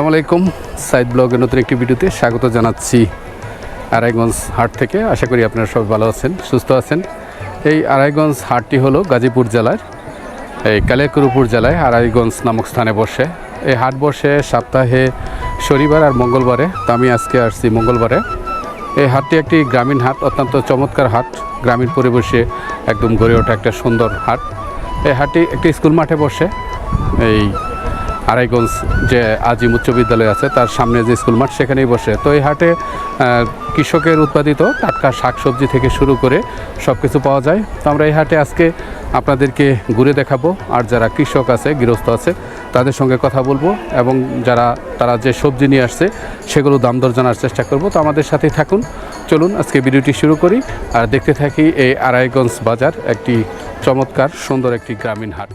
আসসালামু আলাইকুম। সাইদ ব্লগের নতুন একটি ভিডিওতে স্বাগত জানাচ্ছি আড়াইগঞ্জ হাট থেকে। আশা করি আপনারা সবাই ভালো আছেন, সুস্থ আছেন। এই আড়াইগঞ্জ হাটটি হলো গাজীপুর জেলার, এই কালিয়াকুরুপুর জেলায় আড়াইগঞ্জ নামক স্থানে বসে। এই হাট বসে সপ্তাহে শনিবার আর মঙ্গলবারে, তো আমি আজকে আসছি মঙ্গলবারে। এই হাটটি একটি গ্রামীণ হাট, অত্যন্ত চমৎকার হাট। গ্রামীণ পরিবেশে একদম গড়ে ওঠা একটা সুন্দর হাট। এই হাটটি একটি স্কুল মাঠে বসে। এই আড়াইগঞ্জ যে আজিম উচ্চ বিদ্যালয় আছে, তার সামনে যে স্কুল মাঠ, সেখানেই বসে। তো এই হাটে কৃষকের উৎপাদিত টাটকা শাকসবজি থেকে শুরু করে সব কিছু পাওয়া যায়। তো আমরা এই হাটে আজকে আপনাদেরকে ঘুরে দেখাবো, আর যারা কৃষক আছে, গৃহস্থ আছে, তাদের সঙ্গে কথা বলব, এবং যারা, তারা যে সবজি নিয়ে আসছে, সেগুলো দাম দর জানার চেষ্টা করব। তো আমাদের সাথেই থাকুন। চলুন, আজকে ভিডিওটি শুরু করি। আর দেখতে থাকি এই আড়াইগঞ্জ বাজার, একটি চমৎকার, সুন্দর একটি গ্রামীণ হাট।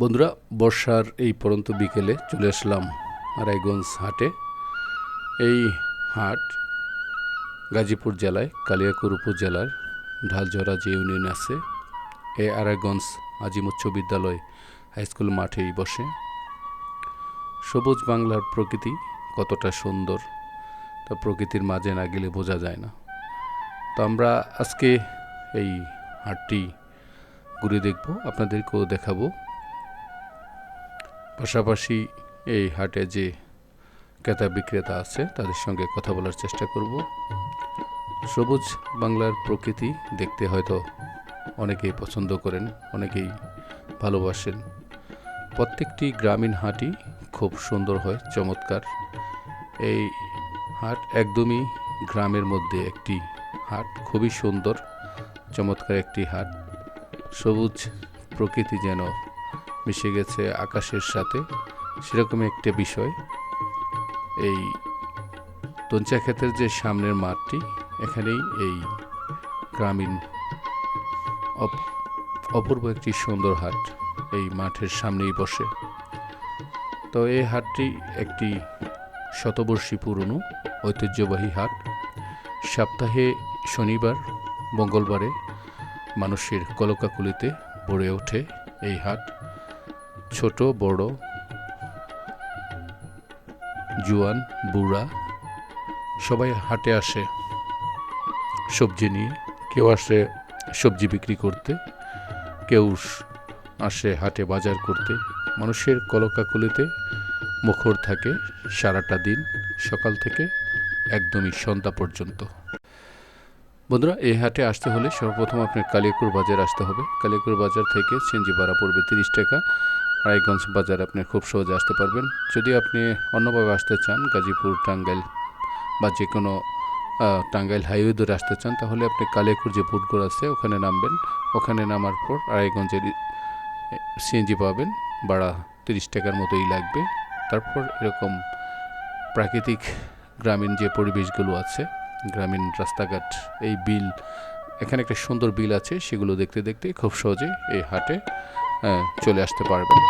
বন্ধুরা, বর্ষার এই পরন্ত বিকেলে চলে আসলাম রায়গঞ্জ হাটে। এই হাট গাজীপুর জেলায়, কালিয়াকুর উপজেলার ঢালঝরা যে ইউনিয়ন আছে এই আরাইগঞ্জ আজিম উচ্চ বিদ্যালয় হাইস্কুল মাঠেই বসে। সবুজ বাংলার প্রকৃতি কতটা সুন্দর, তা প্রকৃতির মাঝে না গেলে বোঝা যায় না। তো আমরা আজকে এই হাটটি ঘুরে দেখব, আপনাদেরকেও দেখাবো। পাশাপাশি এই হাটে যে ক্রেতা বিক্রেতা আছে, তাদের সঙ্গে কথা বলার চেষ্টা করব। সবুজ বাংলার প্রকৃতি দেখতে হয়তো অনেকেই পছন্দ করেন, অনেকেই ভালোবাসেন। প্রত্যেকটি গ্রামীণ হাটই খুব সুন্দর হয়, চমৎকার। এই হাট একদমই গ্রামের মধ্যে একটি হাট, খুবই সুন্দর, চমৎকার একটি হাট। সবুজ প্রকৃতি যেন মিশে গেছে আকাশের সাথে। সেরকম একটা বিষয়। এই তঞ্চা ক্ষেতের যে সামনের মাঠটি, এখানেই এই গ্রামীণ অপ- অপূর্ব একটি সুন্দর হাট এই মাঠের সামনেই বসে। তো এই হাটটি একটি শতবর্ষী পুরনো ঐতিহ্যবাহী হাট। সপ্তাহে শনিবার, মঙ্গলবারে মানুষের কলকাকুলিতে ভরে ওঠে এই হাট। ছোট, বড়, জুয়ান, বুড়া, সবাই হাটে আসে। সবজি নিয়ে, কেউ আসে সবজি বিক্রি করতে, কেউ আসে হাটে বাজার করতে। মানুষের কলকাকুলিতে মুখর থাকে সারাটা দিন, সকাল থেকে একদমই সন্ধ্যা পর্যন্ত। বন্ধুরা, এই হাটে আসতে হলে সর্বপ্রথম আপনার কালিয়াকুর বাজার আসতে হবে। কালিয়াকুর বাজার থেকে সিএনজি ভাড়া পড়বে তিরিশ টাকা। রায়গঞ্জ বাজার আপনি খুব সহজে আসতে পারবেন। যদি আপনি অন্যভাবে আসতে চান, গাজীপুর, টাঙ্গাইল বা যে কোনো টাঙ্গাইল হাইওয়ে ধরে আসতে চান, তাহলে আপনি কালিয়াকুর যে বুটগড় আছে, ওখানে নামবেন। ওখানে নামার পর রায়গঞ্জের সিএনজি পাবেন, ভাড়া তিরিশ টাকার মতোই লাগবে। তারপর এরকম প্রাকৃতিক গ্রামীণ যে পরিবেশগুলো আছে, গ্রামীণ রাস্তাঘাট, এই বিল, এখানে একটা সুন্দর বিল আছে, সেগুলো দেখতে দেখতে খুব সহজে এই হাটে চলে আসতে পারবেন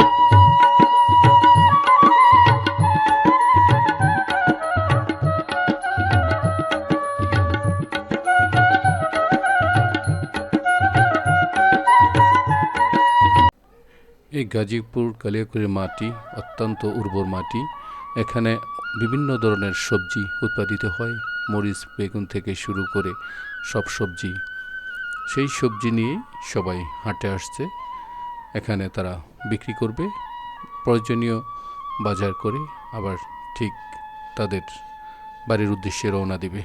এই গাজীপুর কালিয়াকুড়ির মাটি অত্যন্ত উর্বর মাটি। এখানে বিভিন্ন ধরনের সবজি উৎপাদিত হয়। মরিচ, বেগুন থেকে শুরু করে সব সবজি। সেই সবজি নিয়েই সবাই হাঁটে আসছে। এখানে তারা বিক্রি করবে প্রয়োজনীয় বাজার করে আবার ঠিক তাদের বাড়ির উদ্দেশ্যে রওনা দিবে।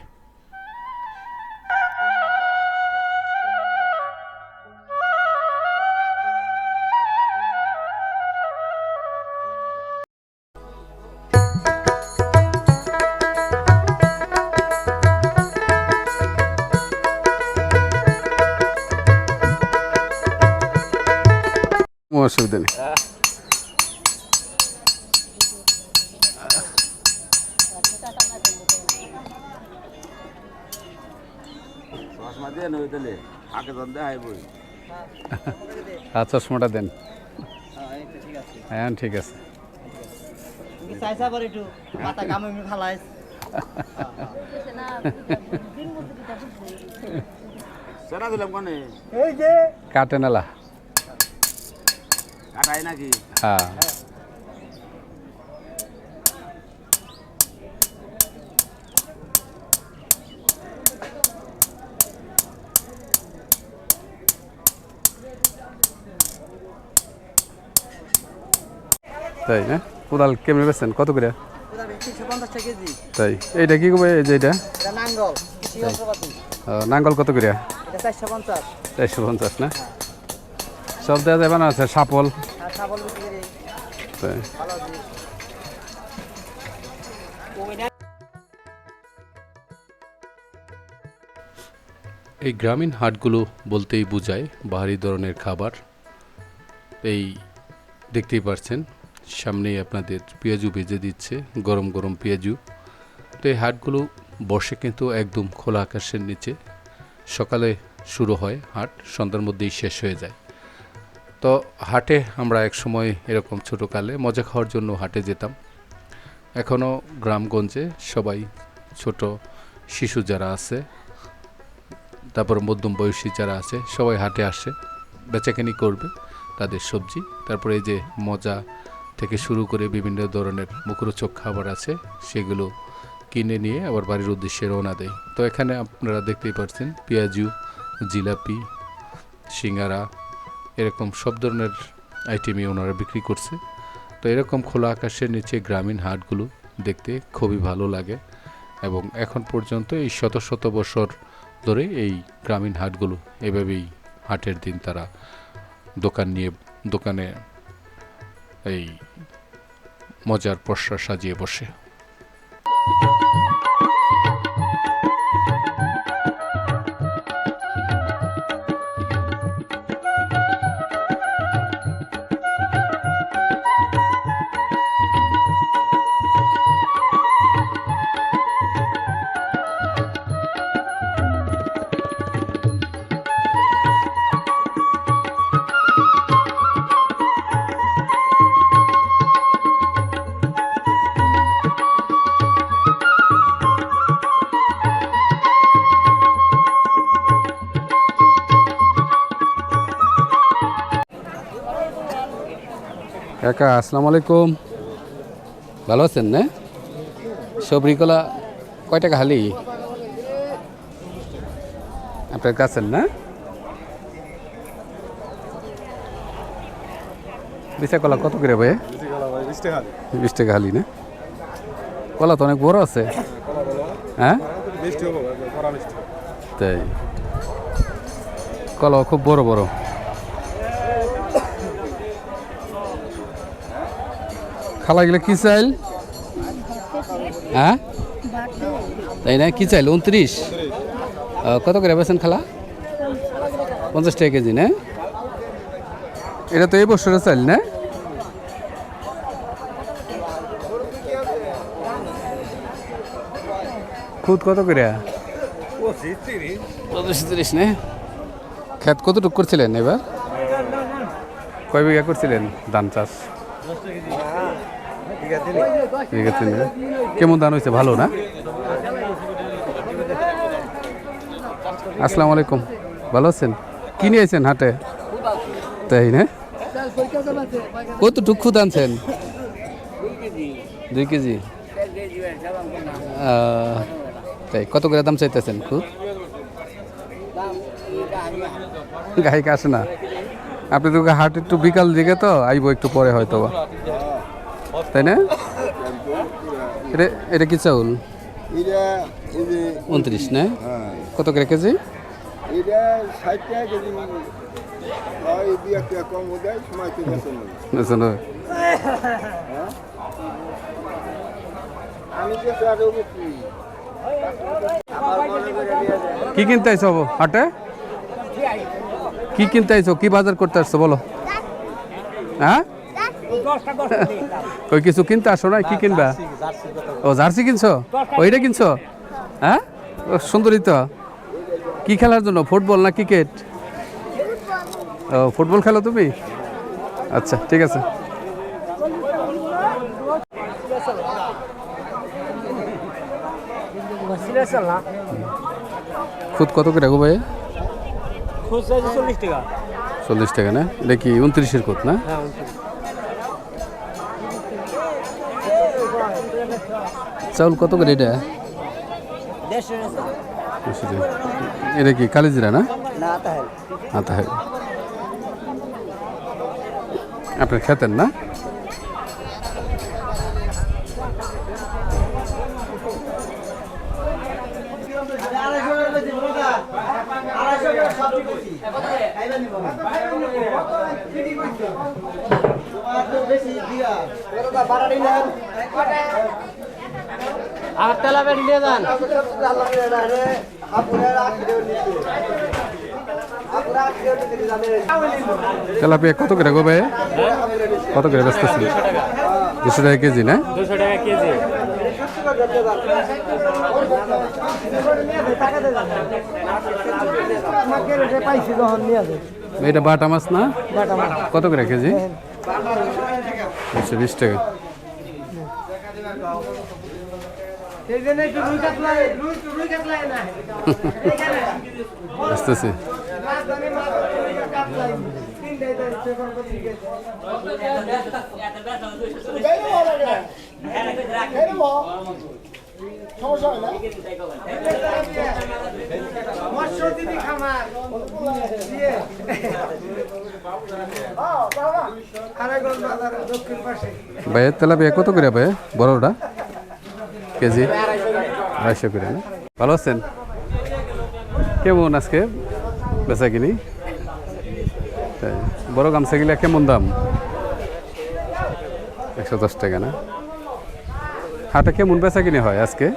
চশমা দিয়ে নই তাহলে আগে জন দেখাই বই আর চশমাটা দেন। হ্যাঁ ঠিক আছে। কাটে নালা কাটাই নাকি? হ্যাঁ। তাই, না? কোদাল কেমনে বেছেন কত করে? তাই। এইটা কি করবে যে এটা নাঙ্গল কত করে? চারশো পঞ্চাশ, না? সব দেওয়া যাবে না? আছে সাপল বিক্রি করি তাই। এই গ্রামীণ হাটগুলো বলতেই বোঝায় বাহারি ধরনের খাবার। এই দেখতেই পাচ্ছেন সামনেই আপনাদের পেঁয়াজু ভেজে দিচ্ছে, গরম গরম পেঁয়াজু। তো এই হাটগুলো বসে কিন্তু একদম খোলা আকাশের নিচে। সকালে শুরু হয় হাট, সন্ধ্যার মধ্যেই শেষ হয়ে যায়। তো হাটে আমরা এক সময় এরকম ছোটোকালে মজা খাওয়ার জন্য হাটে যেতাম। এখনও গ্রামগঞ্জে সবাই ছোট শিশু যারা আছে, তারপর মধ্যম বয়সী যারা আছে, সবাই হাটে আসে, বেচাকেনি করবে তাদের সবজি। তারপরে এই যে মজা থেকে শুরু করে বিভিন্ন ধরনের মুখরোচক খাবার আছে, সেগুলো কিনে নিয়ে আবার বাড়ির উদ্দেশ্যে রওনা দেয়। তো এখানে আপনারা দেখতেই পাচ্ছেন পেঁয়াজু, জিলাপি, সিঙ্গারা, এরকম সব ধরনের আইটেমই ওনারা বিক্রি করছে। তো এরকম খোলা আকাশের নিচে গ্রামীণ হাটগুলো দেখতে খুবই ভালো লাগে এবং এখন পর্যন্ত এই শত শত বছর ধরে এই গ্রামীণ হাটগুলো এভাবেই হাটের দিন তারা দোকান নিয়ে, দোকানে এই মজার পশ্চা সাজিয়ে বসে। কাকা আসসালামু আলাইকুম ভালো আছেন না? সবরিকলা কয় টাকা হালি? আপনার কাছেন না? বিশা কলা কত করে ভাই? বিশ টাকা হালি না? কলা তো অনেক বড় আছে। হ্যাঁ? তাই। কলা খুব বড় বড়। খালা গেলে কি চাইল? হ্যাঁ? তাই না? কি চাইল? উনত্রিশ। কত করে বেছেন খালা? পঞ্চাশ টাকা কেজি, না? এটা তো এই বছরের চাইল, না? খুদ কত করে? খেত কতটুকু করছিলেন এবার? কয় বিঘা করছিলেন ধান চাষ? ঠিক আছে না? কেমন ধান হয়েছে? ভালো না? আসসালামু আলাইকুম। ভালো আছেন? কি নিয়েছেন হাটে? তাই না? কতটুকু আনছেন? দুই কেজি। তাই, কত করে দাম চাইতেছেন খুব গায়িকা আসে না। আপনি তো হাট একটু বিকাল দিকে তো, আইব একটু পরে হয়তো। তাই না? এটা এটা কি চাউল? উনত্রিশ না? হ্যাঁ। কত করে কেজি? কি কিনতে বাবু? হাটে? কি কিনতে আইছো? কি বাজার করতে আসছো? বলো। হ্যাঁ? ওই কিছু কিনতে আসো না? কি কিনবা? ও জার্সি কিনছো? ওইটা কিনছো? হ্যাঁ? সুন্দরী তো। কি খেলার জন্য? ফুটবল না ক্রিকেট? ও ফুটবল খেলো তুমি? আচ্ছা ঠিক আছে। খুদ কত করে গো ভাই? চল্লিশ টাকা। চল্লিশ টাকা না? এটা কি উনত্রিশের কোট না? চাউল কত করে এটা? বেশি। এটা কি কালিজিরা না? না তাহলে আতা হয় আপনার খেতেন না আর তেলা বেড়ি নিয়ে যান। তেলাপিয়া কত করে গো ভাই? কত করে বেচতেছেন? দুশো টাকা। কেজি না? দুশো টাকা কেজি। এটা বাটা মাছ না? কত করে কেজি? একশো বিশ টাকা। সেই জন্য একটু রুই কাতলাই রুই রুই না। আসতেছে। রাজধানী মাছ রুই কাতলাই তিনটাই দেন পেপার পত্রিকা মৎস্য দিদি খামার। দিয়ে। আরেকজন বাজার দক্ষিণ পাশে। ভাই তেলাপিয়া কত করে ভাই বড়টা? কেজি আড়াইশো করে, না? ভালো আছেন? কেমন আজকে বেচা কিনি তাই, বড় গামছা গিলা কেমন দাম? একশো দশ টাকা, না? হাটে কেমন বেচা কিনে হয় আজকে?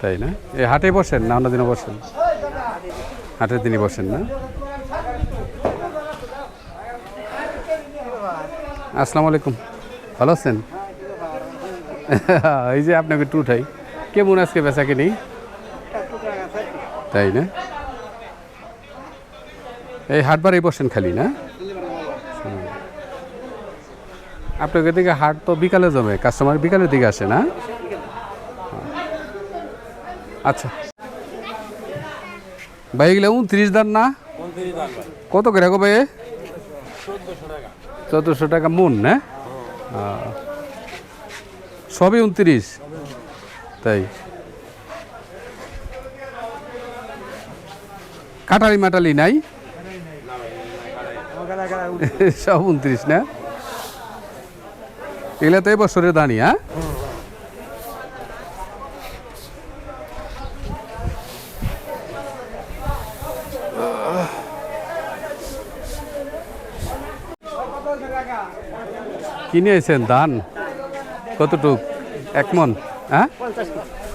তাই, না? এই হাটে বসেন না অন্য দিনও বসেন? হাটে তিনি বসেন না? আসসালামু আলাইকুম। ভালো আছেন? এই যে আপনাকে একটু উঠাই কেমন আজকে বেচা কিনি? তাই না? এই হাটবারে বসেন খালি না? আপনাকে দিকে হাট তো বিকালে জমে কাস্টমার বিকালের দিকে আসে না? আচ্ছা। ভাই এগুলো উনত্রিশ দান না? কত করে গো ভাই? চোদ্দোশো টাকা। মন না। সবই উনত্রিশ। তাই। কাটালি মাটালি নাই? সব উনত্রিশ না? এগুলা তো এবছরের দানি হ্যাঁ? কিনে আছেন ধান? কতটুক? এক মন হ্যাঁ?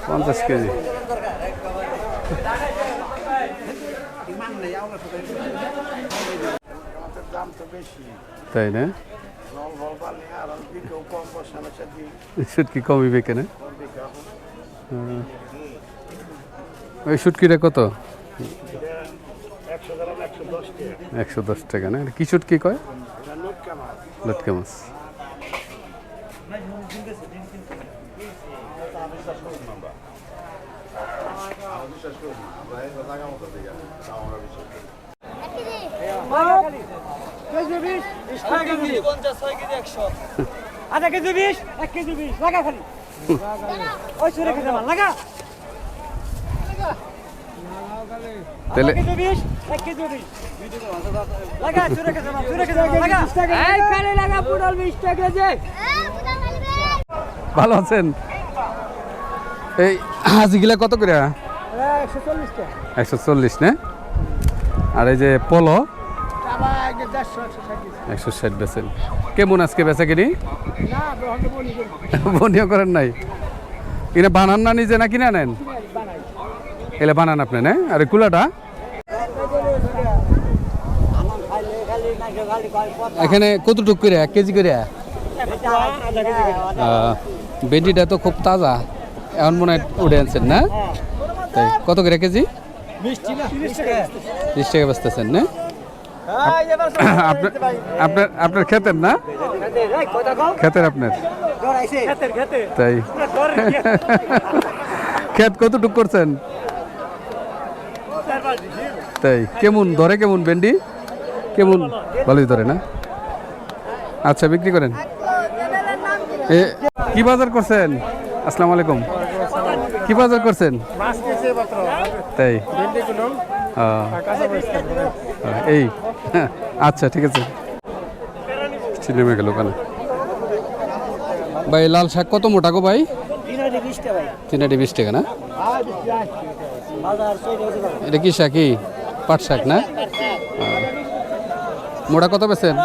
পঞ্চাশ কেজি। তাই না? সুটকি কমিবে কেন। ওই সুটকিটা কত? একশো দশ টাকা। না? কি সুটকি কয়? লটকা মাছ। আধা কেজি বিশ এক কেজি বিশ লাগা খালি ওই সুরে খেতে পার লাগা তাহলে ভালো আছেন? এই হাজিগুলা কত করে? একশো চল্লিশ একশো চল্লিশ না? আর এই যে পলো? একশো ষাট বেচেন। কেমন আজকে বেচা কিনি? বনিও করেন নাই। কিনে বানান না নিজে না কিনে নেন এলে বানান আপনি না? আর কুলাটা। এখানে কতটুক করে? এক কেজি করে? ভেন্ডিটা তো খুব তাজা। এখন মনে হয় উঠে আনছেন না? তাই কত করে কেজি? ত্রিশ টাকা বেচতেছেন না? আপনার আপনার আপনার খেতেন না? খেতের আপনার তাই। ক্ষেত কতটুক করছেন? তাই। কেমন? ধরে কেমন ভেন্ডি? কেমন? ভালোই ধরে না? আচ্ছা বিক্রি করেন। এ কি বাজার করছেন? আসসালামু আলাইকুম। কি বাজার করছেন? তাই। এই। আচ্ছা ঠিক আছে। নেমে গেল ওখানে। ভাই লাল শাক কত মোটা গো ভাই? তিনাটি বিশ টাকা না? এটা কি শাক কি পাট শাক না? মোটা কত বেছেন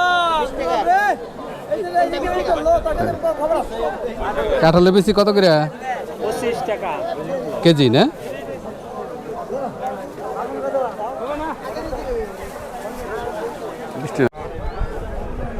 কাঁঠালে বেশি কত করে? কেজি না?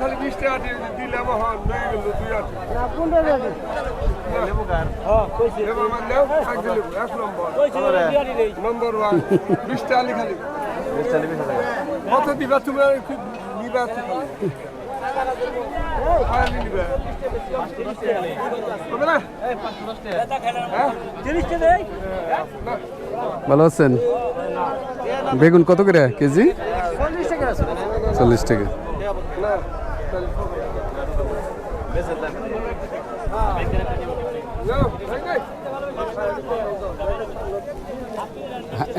খালি বিশ টাকা দিয়ে দিলাম হন হয়ে গেল দুই আট। না পনেরো টাকা হ্যাঁ কইছি। এবার আমার নেও এক দিলে এক নম্বর। কইছি নম্বর বিশ টাকা কত দিবা তুমি খুব নিবা তো খালি। খালি নিবা। হবে না? হ্যাঁ? ভালো আছেন? বেগুন কত করে? কেজি? চল্লিশ টাকা।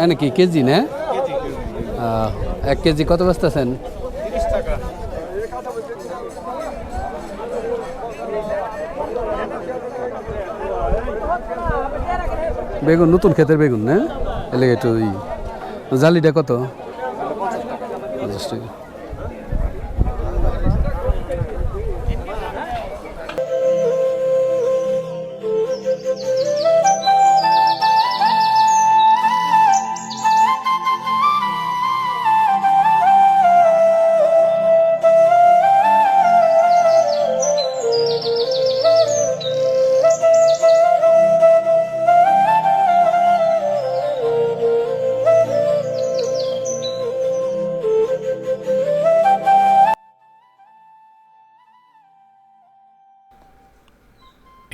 এনে কি, কেজি না? এক কেজি কত বেচতেছেন বেগুন, নতুন ক্ষেতের বেগুন, না? এলে একটু জালিটা কত? পঞ্চাশ টাকা।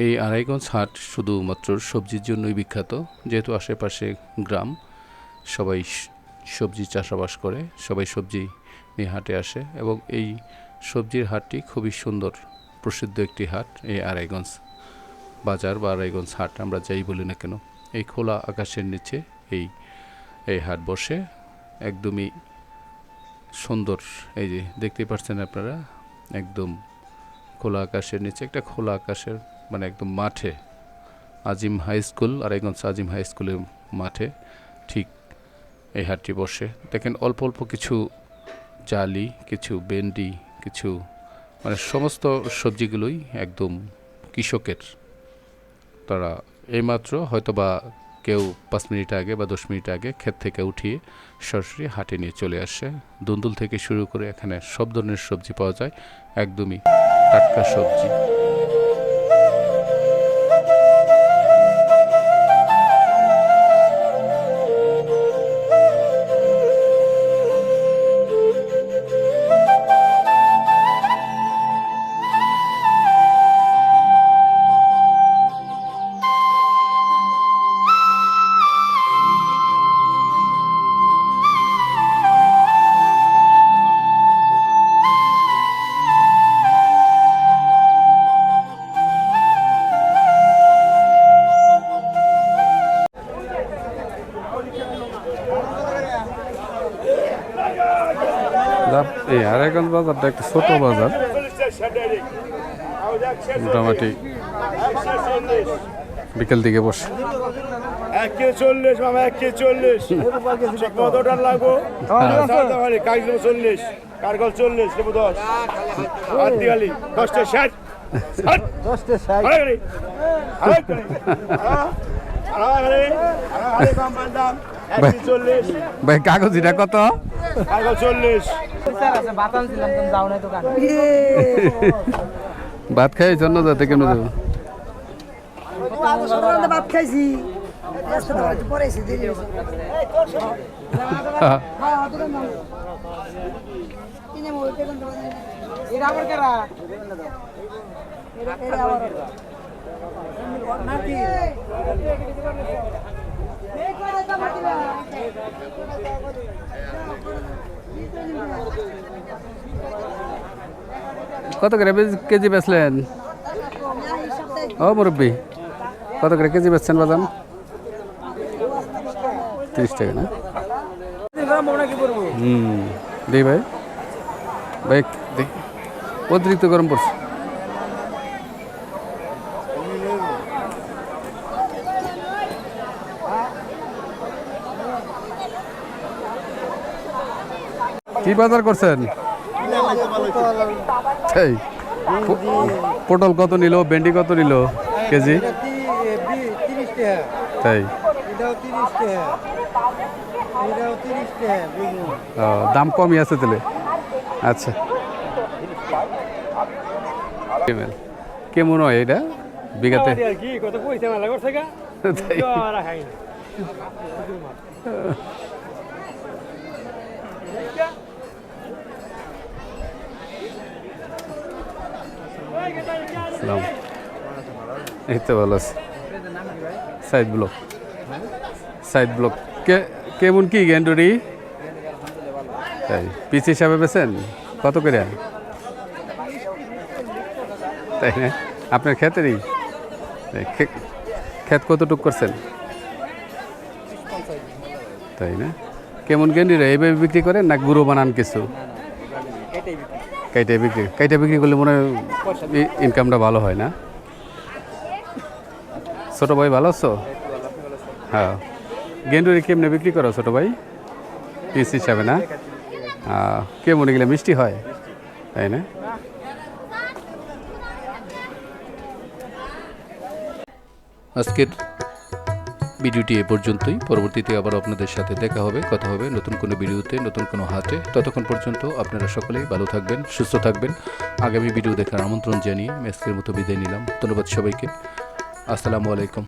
এই আড়াইগঞ্জ হাট শুধুমাত্র সবজির জন্যই বিখ্যাত, যেহেতু আশেপাশে গ্রাম, সবাই সবজি চাষাবাস করে, সবাই সবজি নিয়ে হাটে আসে এবং এই সবজির হাটটি খুবই সুন্দর, প্রসিদ্ধ একটি হাট, এই আড়াইগঞ্জ বাজার বা আড়াইগঞ্জ হাট, আমরা যাই বলি না কেন, এই খোলা আকাশের নিচে এই এই হাট বসে, একদমই সুন্দর, এই যে দেখতেই পাচ্ছেন আপনারা, একদম খোলা আকাশের নিচে, একটা খোলা আকাশের মানে একদম মাঠে, আজিম হাই স্কুল আর আড়াইগঞ্জ আজিম হাই স্কুলের মাঠে, ঠিক এই হাটটি বসে। দেখেন, অল্প অল্প কিছু জালি, কিছু বেন্ডি কিছু মানে সমস্ত সবজিগুলোই একদম কৃষকের। তারা এইমাত্র হয়তো বা কেউ পাঁচ মিনিট আগে বা দশ মিনিট আগে ক্ষেত থেকে উঠিয়ে সরাসরি হাটে নিয়ে চলে আসে। দুন্দুল থেকে শুরু করে এখানে সব ধরনের সবজি পাওয়া যায়, একদমই টাটকা সবজি। বাজারটা একটা ছোট বাজার। মোটামুটি বিকেল দিকে বসে। চল্লিশ মামা এক কেজি চল্লিশ। কতটা লাগবো? কাগজ চল্লিশ কারগল চল্লিশ দশ আর দশটা ষাট দশটা ষাট। চল্লিশ ভাই কত? যাও নাই দোকান। ভাত খাই জন্য যাতে কেন দেবো ভাত খাইছি নাকি কত করে কেজি বেচলেন? ও, মুরব্বী। কত করে কেজি বেচছেন বাদাম? তিরিশ টাকা, না? হুম, দেই ভাই। ভাই অতিরিক্ত গরম পড়ছে। কি বাজার করছেন? এই পটল কত নিল ভেন্ডি কত নিল কেজি? তাই। দাম কমই আছে তাহলে। আচ্ছা। কেমন কেমন হয় এটা? বিঘাতে? কত পয়সা মেলা করছে গা তাই? খাই না সালাম। এই তো ভালো আছে। Side block. Side block. কে কেমন কি গেন্ডুরি তাই পিস হিসাবে বেছেন? কত করে? তাই না? আপনার ক্ষেতেরই? তাই, খে- ক্ষেত কতটুক করছেন? তাই না? কেমন গেন্ডি রে এইভাবে বিক্রি করেন না গুঁড়ো বানান কিছু? কাইটে বিক্রি কাইটে বিক্রি করলে মনে হয় ইনকামটা ভালো হয় না? ছোট ভাই ভালো আছো? হ্যাঁ। গেন্ডুরি কেমনে বিক্রি করো ছোট ভাই? পিস হিসাবে না? আহ, কেমন গেলে মিষ্টি হয়? তাই না? আজকের ভিডিওটি এ পর্যন্তই। পরবর্তীতে আবার আপনাদের সাথে দেখা হবে, কথা হবে নতুন কোনো ভিডিওতে, নতুন কোনো হাতে। ততক্ষণ পর্যন্ত আপনারা সকলেই ভালো থাকবেন, সুস্থ থাকবেন। আগামী ভিডিও দেখার আমন্ত্রণ জানিয়ে আজকের মতো বিদায় নিলাম। ধন্যবাদ সবাইকে। আসসালামু আলাইকুম।